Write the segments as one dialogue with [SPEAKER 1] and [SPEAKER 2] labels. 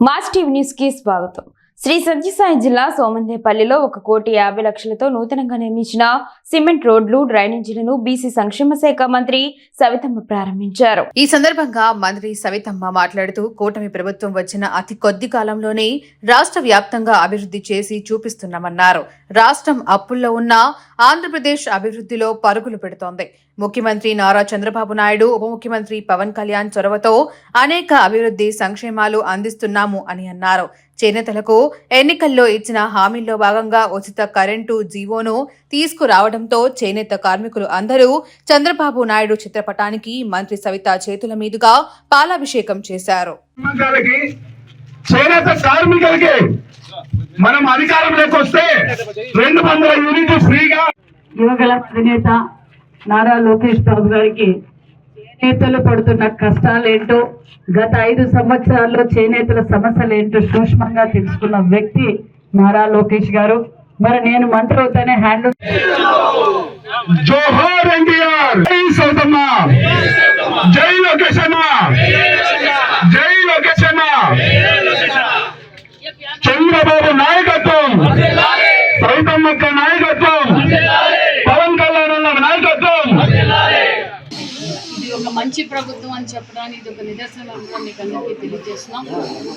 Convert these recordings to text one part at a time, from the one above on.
[SPEAKER 1] Mass TV news కి స్వాగతం శ్రీ సత్యసాయి జిల్లా సోమందేపల్లిలో ఒక కోటి యాభై లక్షలతో నూతనంగా నిర్మించిన సిమెంట్ రోడ్లు డ్రైనేజీలను బీసీ సంక్షేమ శాఖ మంత్రి సవితమ్మ ప్రారంభించారు.
[SPEAKER 2] ఈ సందర్భంగా మంత్రి సవితమ్మ మాట్లాడుతూ కూటమి ప్రభుత్వం వచ్చిన అతి కొద్ది కాలంలోనే రాష్ట్ర వ్యాప్తంగా అభివృద్ధి చేసి చూపిస్తున్నామన్నారు. రాష్ట్రం అప్పుల్లో ఉన్న ఆంధ్రప్రదేశ్ అభివృద్ధిలో పరుగులు పెడుతోంది. ముఖ్యమంత్రి నారా చంద్రబాబు నాయుడు ఉప ముఖ్యమంత్రి పవన్ కళ్యాణ్ చొరవతో అనేక అభివృద్ధి సంక్షేమాలు అందిస్తున్నాము అని అన్నారు. చేనేతలకు ఎన్నికల్లో ఇచ్చిన హామీల్లో భాగంగా ఉచిత కరెంటు జీవోను తీసుకురావడంతో చేనేత కార్మికులు అందరూ చంద్రబాబు నాయుడు చిత్రపటానికి మంత్రి సవిత చేతుల మీదుగా పాలాభిషేకం చేశారు.
[SPEAKER 3] కార్మికులకి చేనేత కార్మికులకి మనం అధికారంలోకి వస్తే రెండు వందల యూనిట్ ఫ్రీగా
[SPEAKER 4] యువగల అధినేత నారా లోకేష్ బాబు గారికి చేనేతలు పడుతున్న కష్టాలేంటో గత ఐదు సంవత్సరాల్లో చేనేతల సమస్యలు ఏంటో సూక్ష్మంగా తెలుసుకున్న వ్యక్తి నారా లోకేష్ గారు. మరి నేను మంత్రి అవుతానే హ్యాండ్
[SPEAKER 3] జోహార్ ఎన్టీఆర్. జై సౌతమ్మ. జై లోకేష్
[SPEAKER 5] మంచి ప్రభుత్వం అని చెప్పడానికి ఇది ఒక నిదర్శనం కూడా మీకు అందరికీ తెలియజేస్తున్నాం.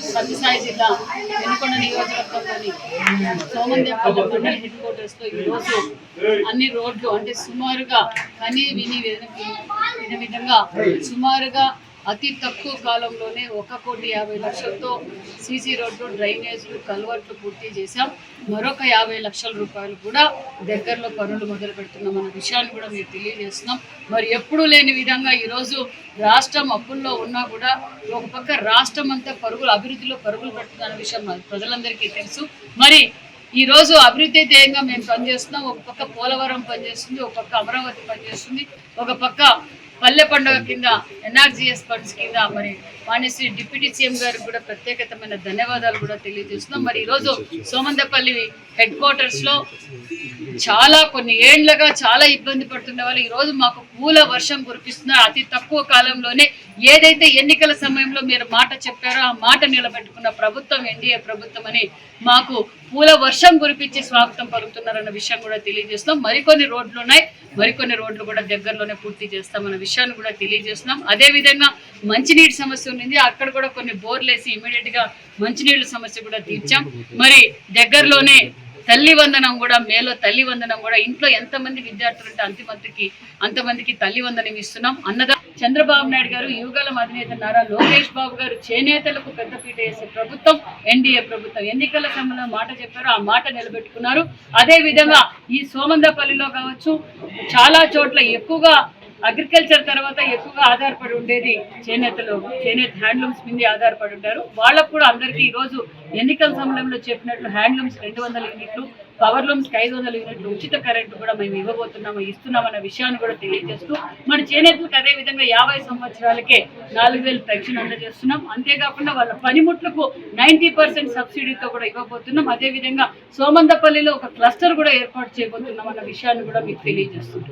[SPEAKER 5] సత్యసాయి జిల్లా వెనుకొండ నియోజకవర్గంలోని సోమందేపల్లి మండల హెడ్ క్వార్టర్స్లో ఈరోజు అన్ని రోడ్లు అంటే సుమారుగా కని విని విధంగా సుమారుగా అతి తక్కువ కాలంలోనే ఒక కోటి యాభై లక్షలతో సీసీ రోడ్లు డ్రైనేజ్లు కల్వర్ట్లు పూర్తి చేశాం. మరొక యాభై లక్షల రూపాయలు కూడా దగ్గరలో పనులు మొదలు పెడుతున్నాం అన్న విషయాన్ని కూడా మీరు తెలియజేస్తున్నాం. మరి ఎప్పుడూ లేని విధంగా ఈరోజు రాష్ట్రం అప్పుల్లో ఉన్నా కూడా ఒక పక్క రాష్ట్రం అంతా పరుగులు అభివృద్ధిలో పరుగులు పెడుతుందన్న విషయం ప్రజలందరికీ తెలుసు. మరి ఈ రోజు అభివృద్ధి ధ్యేయంగా మేము పనిచేస్తున్నాం. ఒక పక్క పోలవరం పనిచేస్తుంది ఒక పక్క అమరావతి పనిచేస్తుంది. ఒక పక్క పల్లె పండుగ కింద ఎన్ఆర్జీఎస్ ఫండ్స్ కింద మరి వాణిశ్రీ డిప్యూటీ సీఎం గారికి కూడా ప్రత్యేకతమైన ధన్యవాదాలు కూడా తెలియజేస్తున్నాం. మరి ఈరోజు సోమందపల్లి హెడ్ క్వార్టర్స్లో చాలా కొన్ని ఏండ్లుగా చాలా ఇబ్బంది పడుతున్న వాళ్ళు ఈరోజు మాకు పూల వర్షం కురిపిస్తున్నారు అతి తక్కువ కాలంలోనే ఏదైతే ఎన్నికల సమయంలో మీరు మాట చెప్పారో ఆ మాట నిలబెట్టుకున్న ప్రభుత్వం ఎన్డీఏ ప్రభుత్వం అని మాకు పూల వర్షం కురిపించి స్వాగతం పలుకుతున్నారన్న విషయం కూడా తెలియజేస్తున్నాం. మరికొన్ని రోడ్లు ఉన్నాయి. మరికొన్ని రోడ్లు కూడా దగ్గరలోనే పూర్తి చేస్తామన్న విషయాన్ని కూడా తెలియజేస్తున్నాం. అదే విధంగా మంచినీటి సమస్య ఉంది అక్కడ కూడా కొన్ని బోర్లేసి ఇమీడియట్గా గా మంచినీళ్ళ సమస్య కూడా తీర్చాం. మరి దగ్గరలోనే తల్లి వందనం కూడా మేలో తల్లి వందనం కూడా ఇంట్లో ఎంతమంది విద్యార్థులు ఉంటే అంతమందికి అంతమందికి తల్లి వందనం ఇస్తున్నాం. అన్నదా చంద్రబాబు నాయుడు గారు యువగలం అధినేత నారా లోకేష్ బాబు గారు చేనేతలకు పెద్దపీట వేసే ప్రభుత్వం ఎన్డీఏ ప్రభుత్వం. ఎన్నికల సమయంలో మాట చెప్పారు. ఆ మాట నిలబెట్టుకున్నారు. అదే విధంగా ఈ సోమందపల్లిలో కావచ్చు చాలా చోట్ల ఎక్కువగా అగ్రికల్చర్ తర్వాత ఎక్కువగా ఆధారపడి ఉండేది చేనేతలు చేనేత హ్యాండ్లూమ్స్ మీద ఆధారపడి ఉంటారు. వాళ్ళకు కూడా అందరికీ ఈరోజు ఎన్నికల సమయంలో చెప్పినట్లు హ్యాండ్లూమ్స్ రెండు వందల యూనిట్లు పవర్ లూమ్స్కి ఐదు వందల యూనిట్లు ఉచిత కరెంటు కూడా మేము ఇవ్వబోతున్నాము ఇస్తున్నామన్న విషయాన్ని కూడా తెలియజేస్తూ మన చేనేతలకు అదే విధంగా యాభై సంవత్సరాలకే నాలుగు వేలు పెన్షన్ అందజేస్తున్నాం. అంతేకాకుండా వాళ్ళ పనిముట్లకు నైంటీ పర్సెంట్ సబ్సిడీతో కూడా ఇవ్వబోతున్నాం. అదే విధంగా సోమందపల్లిలో ఒక క్లస్టర్ కూడా ఏర్పాటు చేయబోతున్నాం అన్న విషయాన్ని కూడా మీకు తెలియజేస్తున్నాం.